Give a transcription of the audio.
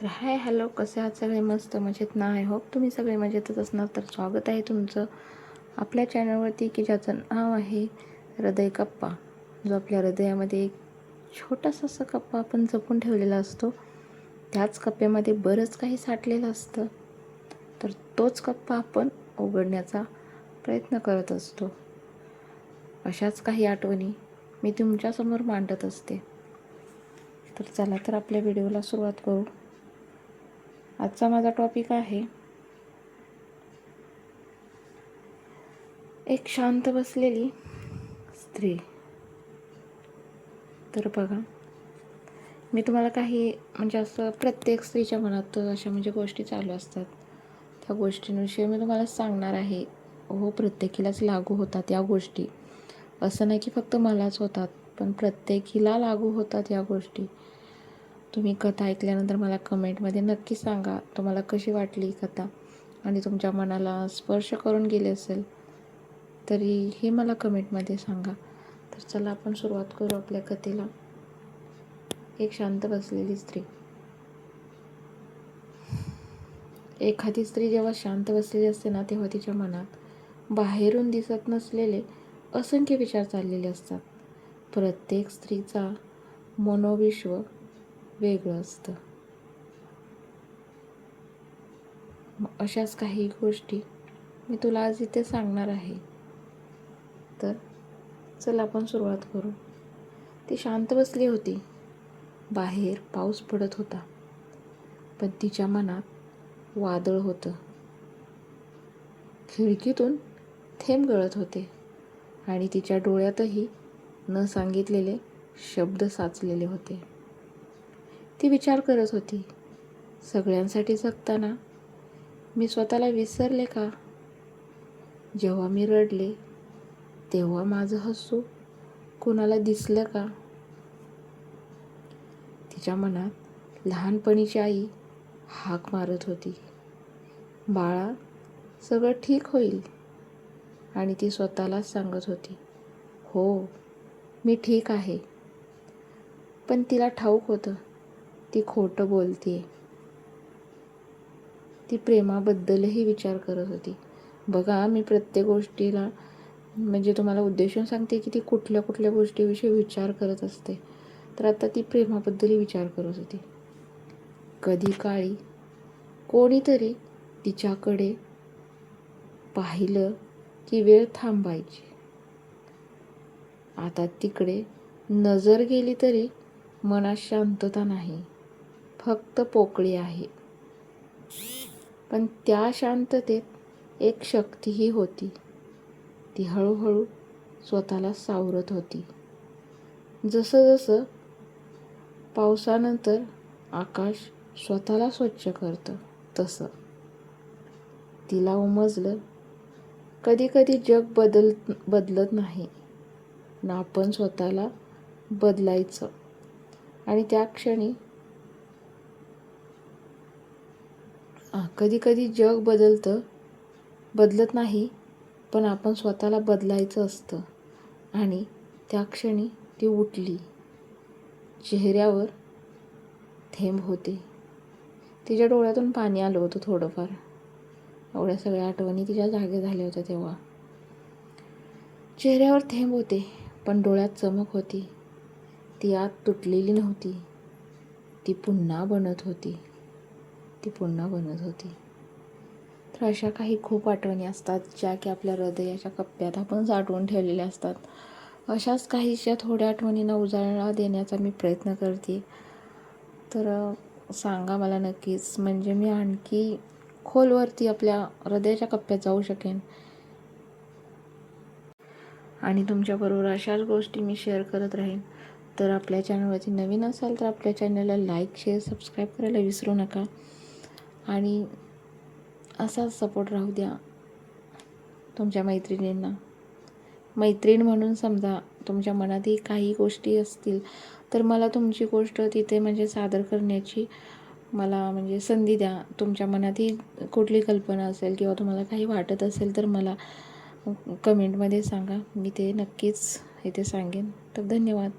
तर hi hello कसे आहात सगळे? मस्त मजेत ना? आय होप तुम्ही सगळे मजेतच असणार. तर स्वागत आहे तुमचं आपल्या चॅनलवरती की ज्याचं नाव आहे हृदय कप्पा. जो आपल्या हृदयामध्ये एक छोटासा असा कप्पा आपण जपून ठेवलेला असतो. त्याच कप्प्यामध्ये बरंच काही साठलेलं असतं. तर तोच कप्पा आपण उघडण्याचा प्रयत्न करत असतो. अशाच काही आठवणी मी तुमच्यासमोर मांडत असते. तर चला तर आपल्या व्हिडिओला सुरुवात करू. आजचा माझा टॉपिक आहे. एक शांत बसलेली स्त्री. तर बघा मी तुम्हाला काही म्हणजे असं प्रत्येक स्त्रीच्या मनात अशा म्हणजे गोष्टी चालू असतात. त्या गोष्टींविषयी मी तुम्हाला सांगणार आहे. हो प्रत्येकीलाच लागू होतात या गोष्टी. असं नाही की फक्त मलाच होतात पण प्रत्येकीला लागू होतात या गोष्टी. तुम्ही कथा ऐकल्यानंतर मला कमेंटमध्ये नक्की सांगा तुम्हाला कशी वाटली ही कथा? आणि तुमच्या मनाला स्पर्श करून गेले असेल तरी हे मला कमेंटमध्ये सांगा. तर चला आपण सुरुवात करू आपल्या कथेला. एक शांत बसलेली स्त्री. एखादी स्त्री जेव्हा शांत बसलेली असते ना तेव्हा तिच्या मनात बाहेरून दिसत नसलेले असंख्य विचार चाललेले असतात. प्रत्येक स्त्रीचा मनोविश्व वेगळं असतं. मग अशाच काही गोष्टी मी तुला आज इथे सांगणार आहे. तर चल आपण सुरुवात करू. ती शांत बसली होती. बाहेर पाऊस पडत होता. पण तिच्या मनात वादळ होतं. खिडकीतून थेंब गळत होते आणि तिच्या डोळ्यातही न सांगितलेले शब्द साचलेले होते. ती विचार करत होती. सगळ्यांसाठी जगताना मी स्वतःला विसरले का? जेव्हा मी रडले तेव्हा माझं हसू कोणाला दिसलं का? तिच्या मनात लहानपणीची आई हाक मारत होती. बाळा सगळं ठीक होईल. आणि ती स्वतःलाच सांगत होती. हो मी ठीक आहे. पण तिला ठाऊक होतं. ती खोटं बोलते ती प्रेमाबद्दलही विचार करत होती. बघा मी प्रत्येक गोष्टीला म्हणजे तुम्हाला उद्देशून सांगते की ती कुठल्या कुठल्या गोष्टीविषयी विचार करत असते. तर आता ती प्रेमाबद्दलही विचार करत होती. कधी काळी कोणीतरी तिच्याकडे पाहिलं की वेळ थांबायची. आता तिकडे नजर गेली तरी मनात शांतता नाही. फक्त पोकळी आहे. पण त्या शांततेत एक शक्तीही होती. ती हळूहळू स्वतःला सावरत होती. जसं जसं पावसानंतर आकाश स्वतःला स्वच्छ करतं तसं. तिला उमजलं कधी कधी जग बदल बदलत नाही. ना आपण स्वतःला बदलायचं. आणि त्या क्षणी कधी कधी जग बदलतं. बदलत नाही पण आपण स्वतःला बदलायचं असतं. आणि त्या क्षणी ती उठली. चेहऱ्यावर थेंब होते. तिच्या डोळ्यातून पाणी आलं होतं थोडंफार. एवढ्या सगळ्या आठवणी तिच्या जागे झाल्या होत्या तेव्हा. चेहऱ्यावर थेंब होते पण डोळ्यात चमक होती. ती आत तुटलेली नव्हती. ती पुन्हा बनत होती. ती पुन्हा बनत होती. तर अशा काही खूप आठवणी असतात ज्या की आपल्या हृदयाच्या कप्प्यात आपण साठवून ठेवलेल्या असतात. अशाच काहीशा थोड्या आठवणींना उजाळा देण्याचा मी प्रयत्न करते. तर सांगा मला नक्कीच म्हणजे मी आणखी खोलवरती आपल्या हृदयाच्या कप्प्यात जाऊ शकेन? आणि तुमच्याबरोबर अशाच गोष्टी मी शेअर करत राहीन. तर आपल्या चॅनलवरती नवीन असाल तर आपल्या चॅनलला लाईक शेअर सबस्क्राईब करायला विसरू नका. आणि असाच सपोर्ट राहू द्या तुमच्या मैत्रिणींना. मैत्रीण म्हणून समजा तुमच्या मनातही काही गोष्टी असतील तर मला तुमची गोष्ट तिथे म्हणजे सादर करण्याची मला म्हणजे संधी द्या. तुमच्या मनातही कुठली कल्पना असेल किंवा तुम्हाला काही वाटत असेल तर मला कमेंटमध्ये सांगा. मी ते नक्कीच इथे सांगेन. तर धन्यवाद.